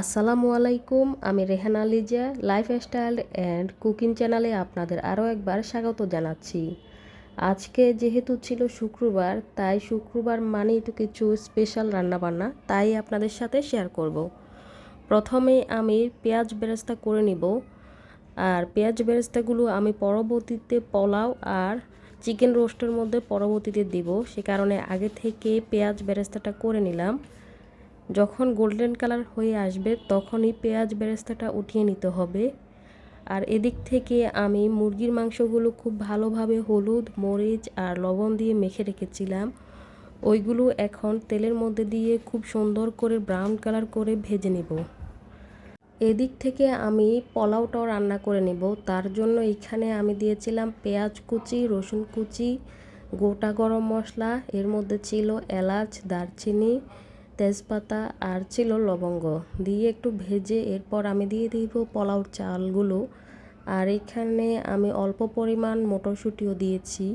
আসসালামু আলাইকুম, আমি Rehana Liza lifestyle and cooking চ্যানেলে আপনাদের আরও একবার স্বাগত জানাচ্ছি আজকে যেহেতু ছিল শুক্রবার, তাই শুক্রবার মানেই তো কিছু স্পেশাল রান্নাবান্না, তাই আপনাদের সাথে শেয়ার করব। প্রথমে আমি পেঁয়াজ বেরেস্তা করে নিব, আর পেঁয়াজ বেরেস্তাগুলো আমি পরবর্তীতে পোলাও আর চিকেন রোস্টের মধ্যে পরবর্তীতে দিব, সে কারণে আগে থেকে পেঁয়াজ বেরেস্তাটা করে নিলাম যখন গোল্ডেন কালার হয়ে আসবে তখনই পেঁয়াজ বেরেস্তাটা উঠিয়ে নিতে হবে। আর এদিক থেকে আমি মুরগির মাংসগুলো খুব ভালোভাবে হলুদ, মরিচ আর লবণ দিয়ে মেখে রেখেছিলাম। ওইগুলো এখন তেলের মধ্যে দিয়ে খুব সুন্দর করে ব্রাউন কালার করে ভেজে নেব। এদিক থেকে আমি পোলাওটাও রান্না করে নেব। তার জন্য এখানে আমি দিয়েছিলাম পেঁয়াজ কুচি, রসুন কুচি, গোটা গরম মশলা, এর মধ্যে ছিল এলাচ, দারচিনি তেজপাতা আর ছিল লবঙ্গ। দিয়ে একটু ভেজে এরপর আমি দিয়ে দিব পোলাওর চালগুলো। আর এখানে আমি অল্প পরিমাণ মটরশুঁটিও দিয়েছি।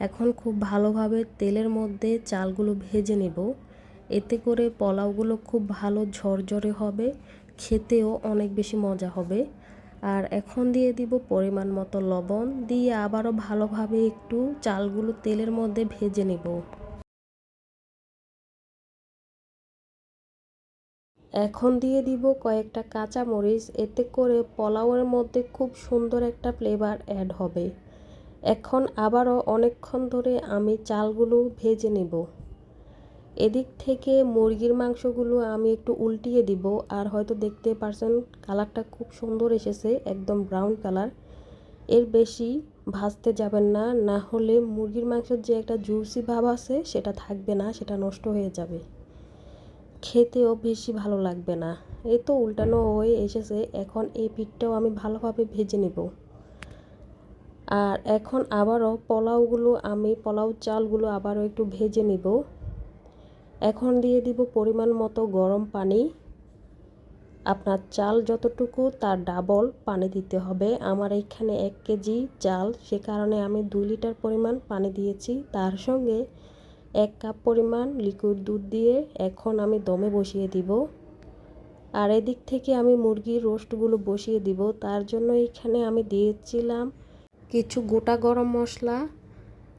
এখন খুব ভালোভাবে তেলের মধ্যে চালগুলো ভেজে নেব। এতে করে পোলাওগুলো খুব ভালো ঝরঝরে হবে, খেতেও অনেক বেশি মজা হবে। আর এখন দিয়ে দিব পরিমাণ মতো লবণ। দিয়ে আবারও ভালোভাবে একটু চালগুলো তেলের মধ্যে ভেজে নেব। এখন দিয়ে দিব কয়েকটা কাঁচা মরিচ এতে করে পোলাওয়ের মধ্যে খুব সুন্দর একটা ফ্লেভার অ্যাড হবে। এখন আবারও অনেকক্ষণ ধরে আমি চালগুলো ভেজে নেব। এদিক থেকে মুরগির মাংসগুলো আমি একটু উল্টিয়ে দিব, আর হয়তো দেখতে পারছেন কালারটা খুব সুন্দর এসেছে, একদম ব্রাউন কালারের বেশি ভাজতে যাবেন না না হলে মুরগির মাংসের যে একটা জুসি ভাব আছে সেটা থাকবে না, সেটা নষ্ট হয়ে যাবে। খেতেও বেশি ভালো লাগবে না। এই তো উল্টানো হয়ে এসেছে, এখন এই পিঠটাও আমি ভালোভাবে ভেজে নেব। আর এখন আবারও পোলাওগুলো, আমি পোলাও চালগুলো আবারও একটু ভেজে নিব। এখন দিয়ে দিব পরিমাণ মতো গরম পানি। আপনার চাল যতটুকু, তার ডাবল পানি দিতে হবে। আমার এখানে এক কেজি চাল, সে কারণে আমি দুই লিটার পরিমাণ পানি দিয়েছি। তার সঙ্গে এক কাপ পরিমাণ লিকুইড দুধ দিয়ে এখন আমি দমে বসিয়ে দিব। আর এদিক থেকে আমি মুরগির রোস্টগুলো বসিয়ে দিব। তার জন্য এখানে আমি দিয়েছিলাম কিছু গোটা গরম মশলা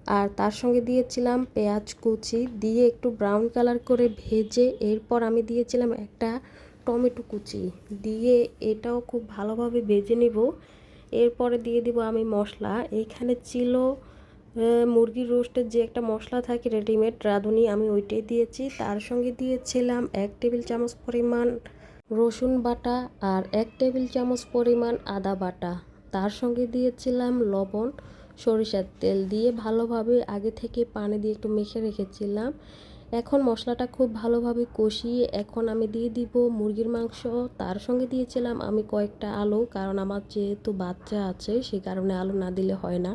আর তার সঙ্গে দিয়েছিলাম পেঁয়াজ কুচি। দিয়ে একটু ব্রাউন কালার করে ভেজে এরপর আমি দিয়েছিলাম একটা টমেটো কুচি। দিয়ে এটাও খুব ভালোভাবে ভেজে নিব। এরপরে দিয়ে দিব আমি মশলা। এইখানে ছিল মুরগির রোস্টের যে একটা মশলা থাকে, রেডিমেড রাঁধুনি আমি ওইটাই দিয়েছি। তার সঙ্গে দিয়েছিলাম এক টেবিল চামচ পরিমাণ রসুন বাটা আর এক টেবিল চামচ পরিমাণ আদা বাটা। তার সঙ্গে দিয়েছিলাম লবণ, সরিষার তেল দিয়ে ভালোভাবে আগে থেকে পানি দিয়ে একটু মেখে রেখেছিলাম। এখন মশলাটা খুব ভালোভাবে কষিয়ে এখন আমি দিয়ে দিব মুরগির মাংস। তার সঙ্গে দিয়েছিলাম আমি কয়েকটা আলু, কারণ আমার যেহেতু বাচ্চা আছে, সে কারণে আলু না দিলে হয় না।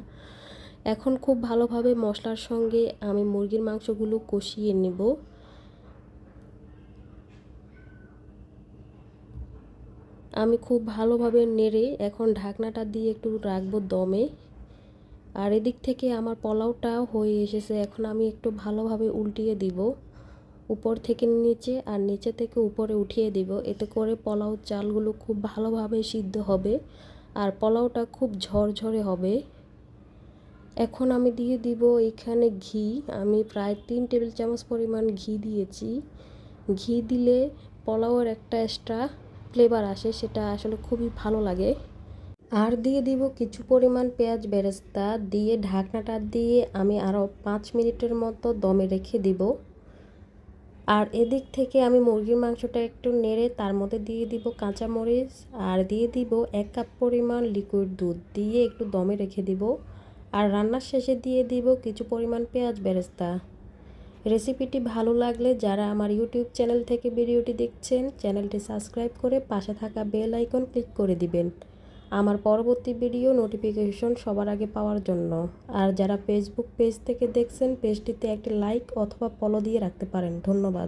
এখন খুব ভালোভাবে মশলার সঙ্গে আমি মুরগির মাংসগুলো কষিয়ে নেব। আমি খুব ভালোভাবে নেড়ে এখন ঢাকনাটা দিয়ে একটু রাখব দমে। আর এদিক থেকে আমার পোলাওটাও হয়ে এসেছে, এখন আমি একটু ভালোভাবে উল্টিয়ে দিব। উপর থেকে নিচে আর নিচে থেকে উপরে উঠিয়ে দিব, এতে করে পোলাও চালগুলো খুব ভালোভাবে সিদ্ধ হবে আর পোলাওটা খুব ঝরঝরে হবে। এখন আমি দিয়ে দিব এখানে ঘি। আমি প্রায় তিন টেবিল চামচ পরিমাণ ঘি দিয়েছি। ঘি দিলে পোলাওয়ের একটা এক্সট্রা ফ্লেভার আসে, সেটা আসলে খুবই ভালো লাগে। আর দিয়ে দিব কিছু পরিমাণ পেঁয়াজ বেরেস্তা। দিয়ে ঢাকনাটা দিয়ে আমি আরও পাঁচ মিনিটের মতো দমে রেখে দিব। আর এদিক থেকে আমি মুরগির মাংসটা একটু নেড়ে তার মধ্যে দিয়ে দিব কাঁচামরিচ। আর দিয়ে দিব এক কাপ পরিমাণ লিকুইড দুধ। দিয়ে একটু দমে রেখে দিব। আর রান্নার শেষে দিয়ে দিব কিছু পরিমাণ পেঁয়াজ বেরেস্তা। রেসিপিটি ভালো লাগলে যারা আমার ইউটিউব চ্যানেল থেকে ভিডিওটি দেখছেন, চ্যানেলটি সাবস্ক্রাইব করে পাশে থাকা বেল আইকন ক্লিক করে দিবেন। আমার পরবর্তী ভিডিও নোটিফিকেশন সবার আগে পাওয়ার জন্য। আর যারা ফেসবুক পেজ থেকে দেখছেন পেজটিতে একটি লাইক অথবা ফলো দিয়ে রাখতে পারেন। ধন্যবাদ।